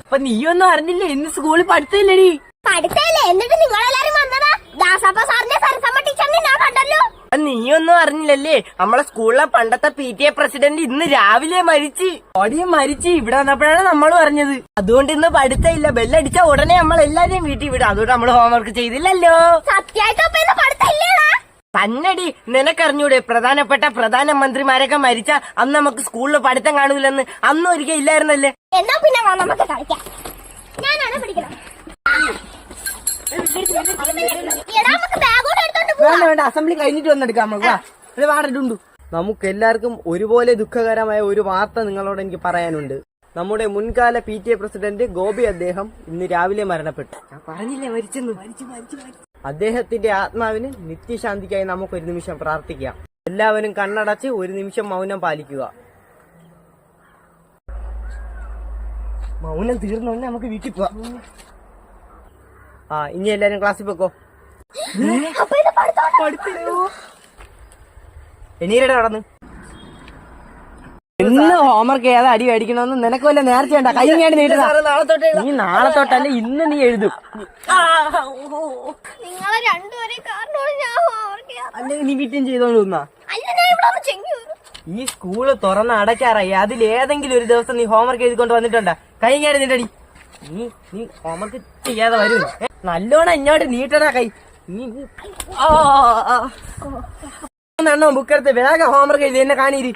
അപ്പൊ നീയൊന്നും അറിഞ്ഞില്ലേ? ഇന്ന് സ്കൂളിൽ പഠിത്തമില്ലടി. കണ്ടല്ലോ ഒന്നും നീയൊന്നും അറിഞ്ഞില്ലല്ലേ? നമ്മളെ സ്കൂളിലെ പണ്ടത്തെ പി ടി എ പ്രസിഡന്റ് ഇന്ന് രാവിലെ മരിച്ചു. ഓടിയും മരിച്ചു. ഇവിടെ വന്നപ്പോഴാണ് നമ്മൾ പറഞ്ഞത് അതുകൊണ്ട് ഇന്ന് പഠിത്തമില്ല. ബെല്ലടിച്ച ഉടനെ നമ്മൾ എല്ലാരെയും വീട്ടിൽ വിടാം. അതുകൊണ്ട് നമ്മൾ ഹോംവർക്ക് ചെയ്തില്ലല്ലോ. തന്നടി നിനക്കറിഞ്ഞൂടെ പ്രധാനപ്പെട്ട പ്രധാനമന്ത്രിമാരൊക്കെ മരിച്ച അന്ന് നമുക്ക് സ്കൂളിൽ പഠിത്തം കാണൂലെന്ന്. അന്ന് ഒരിക്കൽ ഇല്ലായിരുന്നല്ലേ? എന്നാ പിന്നെ നമുക്ക് കളിക്കാം. ഞാനാണ് പിടിക്കണം എടാ നമുക്ക് ബാഗോട് എടുത്തോണ്ട് പോവാം വേണ്ട വേണ്ട. അസംബ്ലി കഴിഞ്ഞിട്ട് വന്നെടുക്കാം നമുക്ക് വാ. ഇത് വാടിട്ടുണ്ട് നമുക്ക് എല്ലാവർക്കും ഒരുപോലെ ദുഃഖകരമായ ഒരു വാർത്ത നിങ്ങളോട് എനിക്ക് പറയാനുണ്ട്. നമ്മുടെ മുൻകാല P T A president Gopi അദ്ദേഹം ഇന്ന് രാവിലെ മരണപ്പെട്ടു. ഞാൻ പറഞ്ഞില്ലേ? മരിച്ചെന്ന്. മരിച്ചു മരിച്ചു അദ്ദേഹത്തിന്റെ ആത്മാവിന് നിത്യശാന്തിക്കായി നമുക്ക് ഒരു നിമിഷം പ്രാർത്ഥിക്കാം. എല്ലാവരും കണ്ണടച്ച് ഒരു നിമിഷം മൗനം പാലിക്കുക. മൗനം തീർന്നോ നമുക്ക് വീട്ടിൽ പോവാം. ആ ഇനി എല്ലാരും ക്ലാസ്സിൽ പോക്കോ? എണീരടെ കടന്ന്. ഇന്ന് ഹോംവർക്ക് ഏതാ അടി മേടിക്കണമെന്ന് നിനക്ക് വല്ല നേർച്ച വേണ്ട കൈ ഞാൻ നീ നാളെ തൊട്ടല്ല ഇന്ന് നീ എഴുതും. നിങ്ങളെ രണ്ടുപേരെ അല്ലെങ്കിൽ നീ വീട്ടിൽ ചെയ്തോണ്ട് ഈ സ്കൂൾ തുറന്ന് അടയ്ക്കാറായി. അതിൽ ഏതെങ്കിലും ഒരു ദിവസം നീ ഹോംവർക്ക് എഴുതിക്കൊണ്ട് വന്നിട്ടുണ്ടാ? കൈ ഞാൻ നീട്ടടി. നീ നീ ഹോംവർക്ക് ചെയ്യാതെ വരും. നല്ലോണം എന്നോട് നീട്ടടാ കൈ. നീ നീ- ആ, ആ, ആ. എണ്ണോ ബുക്കെടുത്ത് വേഗം ഹോംവർക്ക് എഴുതി എന്നെ കാണീരി